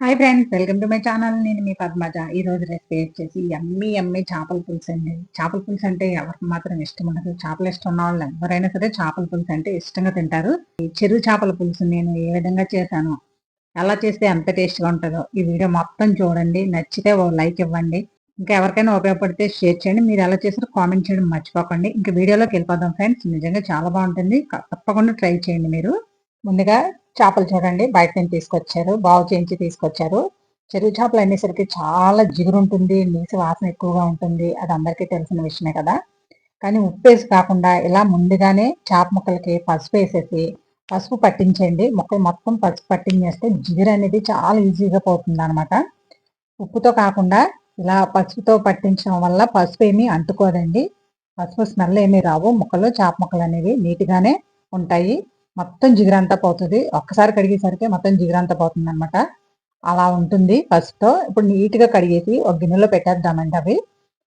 Hi friends welcome to my channel. నేను మీ పద్మజ. ఈ రోజు రెసిపీ వచ్చేసి ఎమ్మి ఎమ్మి చేపల పులుసు అండి. చేపల పులుసు అంటే ఎవరికి మాత్రం ఇష్టం ఉండదు. చేపలు ఇష్టం ఉన్న వాళ్ళు ఎవరైనా సరే చేపల పులుసు అంటే ఇష్టంగా తింటారు. ఈ చెరువు చేపల పులుసు నేను ఏ విధంగా చేశాను ఎలా చేస్తే ఎంత టేస్ట్గా ఉంటుందో ఈ వీడియో మొత్తం చూడండి. నచ్చితే ఓ లైక్ ఇవ్వండి. ఇంకా ఎవరికైనా ఉపయోగపడితే షేర్ చేయండి. మీరు ఎలా చేసారో కామెంట్ చేయడం మర్చిపోకండి. ఇంకా వీడియోలోకి వెళ్ళిపోదాం ఫ్రెండ్స్. నిజంగా చాలా బాగుంటుంది. తప్పకుండా ట్రై చేయండి మీరు. ముందుగా చేపలు చూడండి. బయట నుంచి తీసుకొచ్చారు. బాగు చేయించి తీసుకొచ్చారు. చెరువు చేపలు అనేసరికి చాలా జిగురు ఉంటుంది. నీసు వాసన ఎక్కువగా ఉంటుంది. అది అందరికీ తెలిసిన విషయమే కదా. కానీ ఉప్పు వేసి కాకుండా ఇలా ముందుగానే చేప ముక్కలకి పసుపు వేసేసి పసుపు పట్టించండి ముక్కలు మొత్తం పసుపు పట్టించేస్తే జిగురు అనేది చాలా ఈజీగా పోతుంది అనమాట ఉప్పుతో కాకుండా ఇలా పసుపుతో పట్టించడం వల్ల పసుపు ఏమీ అంటుకోదండి. పసుపు స్మెల్ ఏమీ రావు. ముక్కలు చేప ముక్కలు అనేవి నీట్గానే ఉంటాయి. మొత్తం జిగురంతా పోతుంది. ఒక్కసారి కడిగేసరికి మొత్తం జిగురంతా పోతుంది అనమాట అలా ఉంటుంది ఫస్ట్ ఇప్పుడు నీట్గా కడిగేసి ఒక గిన్నెలో పెట్టేద్దామండి అవి.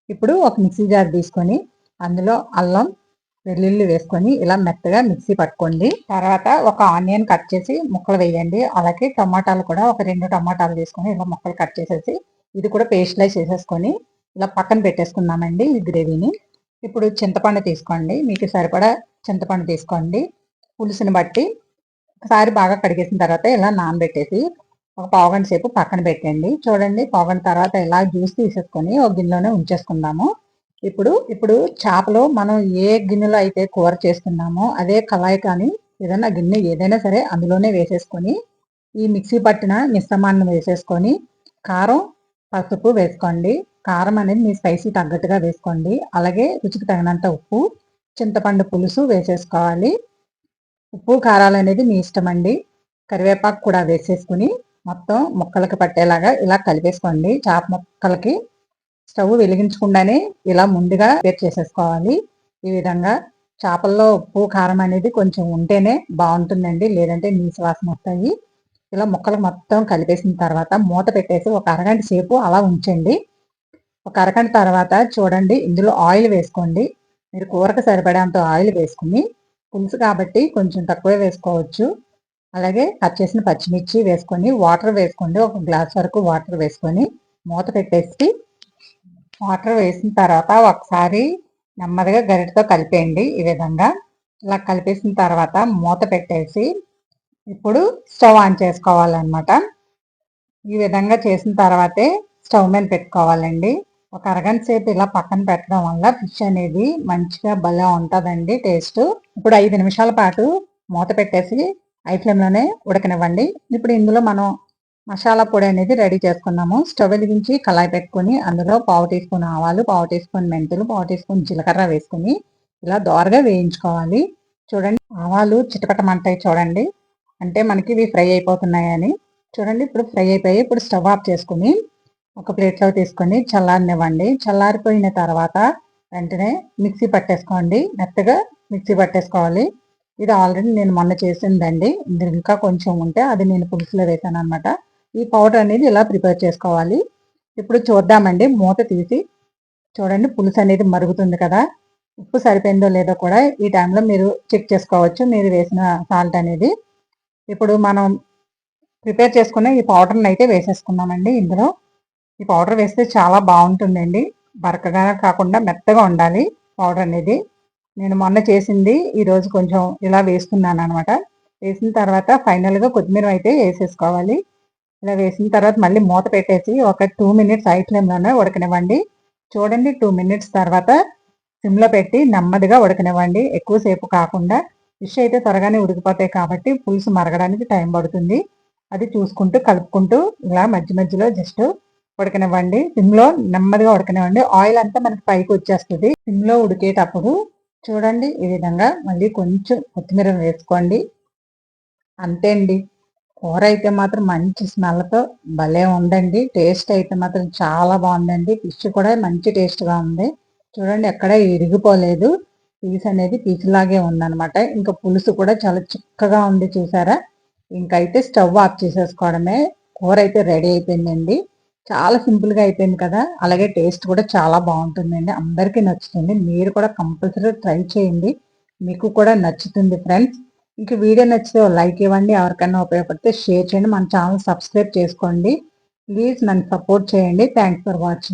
ఇప్పుడు ఒక మిక్సీ జార్ తీసుకొని అందులో అల్లం వెల్లుల్లి వేసుకొని ఇలా మెత్తగా మిక్సీ పట్టుకోండి. తర్వాత ఒక ఆనియన్ కట్ చేసి ముక్కలు వేయండి. అలాగే టమాటాలు కూడా ఒక రెండు టమాటాలు తీసుకొని ఇలా ముక్కలు కట్ చేసేసి ఇది కూడా పేస్ట్లైజ్ చేసేసుకొని ఇలా పక్కన పెట్టేసుకుందామండి ఈ గ్రేవీని. ఇప్పుడు చింతపండు తీసుకోండి. మీకు సరిపడా చింతపండు తీసుకోండి. పులుసుని బట్టి ఒకసారి బాగా కడిగేసిన తర్వాత ఇలా నానబెట్టేసి ఒక పావుగంట సేపు పక్కన పెట్టండి. చూడండి పావుగంట తర్వాత ఇలా జ్యూస్ తీసేసుకొని ఒక గిన్నెలోనే ఉంచేసుకుందాము. ఇప్పుడు ఇప్పుడు చేపలు మనం ఏ గిన్నెలో అయితే కూర చేస్తున్నామో అదే కళాయి కానీ ఏదైనా గిన్నె ఏదైనా సరే అందులోనే వేసేసుకొని ఈ మిక్సీ పట్టిన మిశ్రమాన్ని వేసేసుకొని కారం పసుపు వేసుకోండి. కారం అనేది మీ స్పైసీ తగ్గట్టుగా వేసుకోండి. అలాగే రుచికి తగినంత ఉప్పు చింతపండు పులుసు వేసేసుకోవాలి. ఉప్పు కారాలు అనేది మీ ఇష్టం అండి కరివేపాకు కూడా వేసేసుకుని మొత్తం ముక్కలకి పట్టేలాగా ఇలా కలిపేసుకోండి. చేప ముక్కలకి స్టవ్ వెలిగించకుండానే ఇలా ముందుగా వేరు చేసేసుకోవాలి. ఈ విధంగా చేపల్లో ఉప్పు కారం అనేది కొంచెం ఉంటేనే బాగుంటుందండి. లేదంటే నీసు వాసన వస్తాయి. ఇలా ముక్కలు మొత్తం కలిపేసిన తర్వాత మూత పెట్టేసి ఒక అరగంట సేపు అలా ఉంచండి. ఒక అరగంట తర్వాత చూడండి ఇందులో ఆయిల్ వేసుకోండి. మీరు కూరకు సరిపడేంత ఆయిల్ వేసుకుని పులుసు కాబట్టి కొంచెం తక్కువే వేసుకోవచ్చు. అలాగే కట్ చేసిన పచ్చిమిర్చి వేసుకొని వాటర్ వేసుకోండి. ఒక గ్లాస్ వరకు వాటర్ వేసుకొని మూత పెట్టేసి వాటర్ వేసిన తర్వాత ఒకసారి నెమ్మదిగా గరిటతో కలిపేయండి ఈ విధంగా. ఇలా కలిపేసిన తర్వాత మూత పెట్టేసి ఇప్పుడు స్టవ్ ఆన్ చేసుకోవాలన్నమాట. ఈ విధంగా చేసిన తర్వాతే స్టవ్ మీద పెట్టుకోవాలండి. ఒక అరగంట సేపు ఇలా పక్కన పెట్టడం వల్ల ఫిష్ అనేది మంచిగా భలే ఉంటుందండి టేస్ట్. ఇప్పుడు ఐదు నిమిషాల పాటు మూత పెట్టేసి ఐ ఫ్లేమ్లోనే ఉడకనివ్వండి. ఇప్పుడు ఇందులో మనం మసాలా పొడి అనేది రెడీ చేసుకున్నాము. స్టవ్ వెలిగించి కళాయి పెట్టుకొని అందులో పావు టీ స్పూన్ ఆవాలు పావు టీ స్పూన్ మెంతులు పావు టీ స్పూన్ జీలకర్ర వేసుకుని ఇలా దోరగా వేయించుకోవాలి. చూడండి ఆవాలు చిటపటమంటాయి చూడండి. అంటే మనకి ఇవి ఫ్రై అయిపోతున్నాయని. చూడండి ఇప్పుడు ఫ్రై అయిపోయి ఇప్పుడు స్టవ్ ఆఫ్ చేసుకుని ఒక ప్లేట్లో తీసుకొని చల్లారనివ్వండి. చల్లారిపోయిన తర్వాత వెంటనే మిక్సీ పట్టేసుకోండి. మెత్తగా మిక్సీ పట్టేసుకోవాలి. ఇది ఆల్రెడీ నేను మొన్న చేసిందండి. ఇంకా కొంచెం ఉంటే అది నేను పులుసులో వేసాను అనమాట ఈ పౌడర్ అనేది ఇలా ప్రిపేర్ చేసుకోవాలి? ఇప్పుడు చూద్దామండి. మూత తీసి చూడండి పులుసు అనేది మరుగుతుంది కదా. ఉప్పు సరిపోయిందో లేదో కూడా ఈ టైంలో మీరు చెక్ చేసుకోవచ్చు. మీరు వేసిన సాల్ట్ అనేది. ఇప్పుడు మనం ప్రిపేర్ చేసుకున్న ఈ పౌడర్ని అయితే వేసేసుకున్నామండి ఇందులో. ఈ పౌడర్ వేస్తే చాలా బాగుంటుందండి. బరకగా కాకుండా మెత్తగా ఉండాలి పౌడర్ అనేది. నేను మొన్న చేసింది ఈరోజు కొంచెం ఇలా వేసుకున్నాను అనమాట వేసిన తర్వాత ఫైనల్గా కొత్తిమీర అయితే వేసేసుకోవాలి. ఇలా వేసిన తర్వాత మళ్ళీ మూత పెట్టేసి ఒక టూ మినిట్స్ హై ఫ్లేమ్లోనే ఉడకనివ్వండి. చూడండి టూ మినిట్స్ తర్వాత సిమ్లో పెట్టి నెమ్మదిగా ఉడకనివ్వండి. ఎక్కువసేపు కాకుండా ఫిష్ అయితే త్వరగానే ఉడికిపోతాయి కాబట్టి పులుసు మరగడానికి టైం పడుతుంది. అది చూసుకుంటూ కలుపుకుంటూ ఇలా మధ్య మధ్యలో జస్ట్ ఉడకనివ్వండి. సిమ్లో నెమ్మదిగా ఉడకనివ్వండి. ఆయిల్ అంతా మనకి పైకి వచ్చేస్తుంది. సిమ్లో ఉడికేటప్పుడు చూడండి ఈ విధంగా మళ్ళీ కొంచెం కొత్తిమీర వేసుకోండి. అంతే అండి. కూర అయితే మాత్రం మంచి స్మెల్తో భలే ఉందండి. టేస్ట్ అయితే మాత్రం చాలా బాగుందండి. ఫిష్ కూడా మంచి టేస్ట్గా ఉంది. చూడండి ఎక్కడ ఇరిగిపోలేదు. పీస్ అనేది పీసులాగే ఉందనమాట ఇంకా పులుసు కూడా చాలా చిక్కగా ఉంది చూసారా? ఇంకైతే స్టవ్ ఆఫ్ చేసేసుకోవడమే. కూర అయితే రెడీ అయిపోయిందండి. చాలా సింపుల్గా అయిపోయింది కదా. అలాగే టేస్ట్ కూడా చాలా బాగుంటుందండి. అందరికీ నచ్చుతుంది. మీరు కూడా కంపల్సరీ ట్రై చేయండి. మీకు కూడా నచ్చుతుంది ఫ్రెండ్స్. ఇంకా వీడియో నచ్చితే లైక్ ఇవ్వండి. ఎవరికైనా ఉపయోగపడితే షేర్ చేయండి. మన ఛానల్ సబ్స్క్రైబ్ చేసుకోండి. ప్లీజ్ నన్ను సపోర్ట్ చేయండి. Thanks for watching.